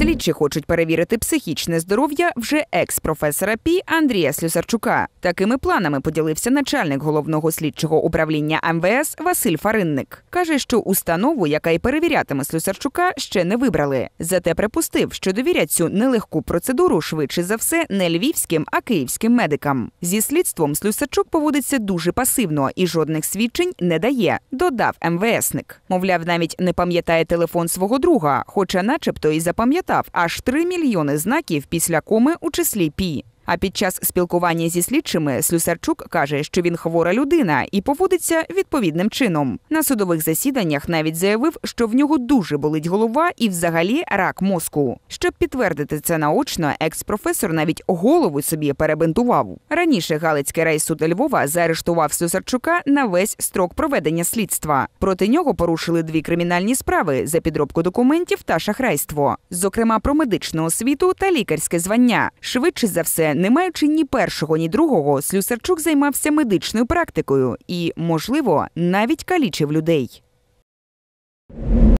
Слідчі хочуть перевірити психічне здоров'я вже екс-професора ПІ Андрія Слюсарчука. Такими планами поділився начальник головного слідчого управління МВС Василь Фаринник. Каже, що установу, яка й перевірятиме Слюсарчука, ще не вибрали. Зате припустив, що довірять цю нелегку процедуру швидше за все не львівським, а київським медикам. Зі слідством Слюсарчук поводиться дуже пасивно і жодних свідчень не дає. Додав МВСник. Мовляв, навіть не пам'ятає телефон свого друга, хоча, начебто, і запам'ятав аж 3 мільйони знаків після коми у числі пі. А під час спілкування зі слідчими Слюсарчук каже, що він хвора людина і поводиться відповідним чином. На судових засіданнях навіть заявив, що в нього дуже болить голова і, взагалі, рак мозку. Щоб підтвердити це наочно, екс-професор навіть голову собі перебинтував. Раніше Галицький райсуд Львова заарештував Слюсарчука на весь строк проведення слідства. Проти нього порушили дві кримінальні справи за підробку документів та шахрайство, зокрема про медичну освіту та лікарське звання. Швидше за все, не маючи ні першого, ні другого, Слюсарчук займався медичною практикою і, можливо, навіть калічив людей.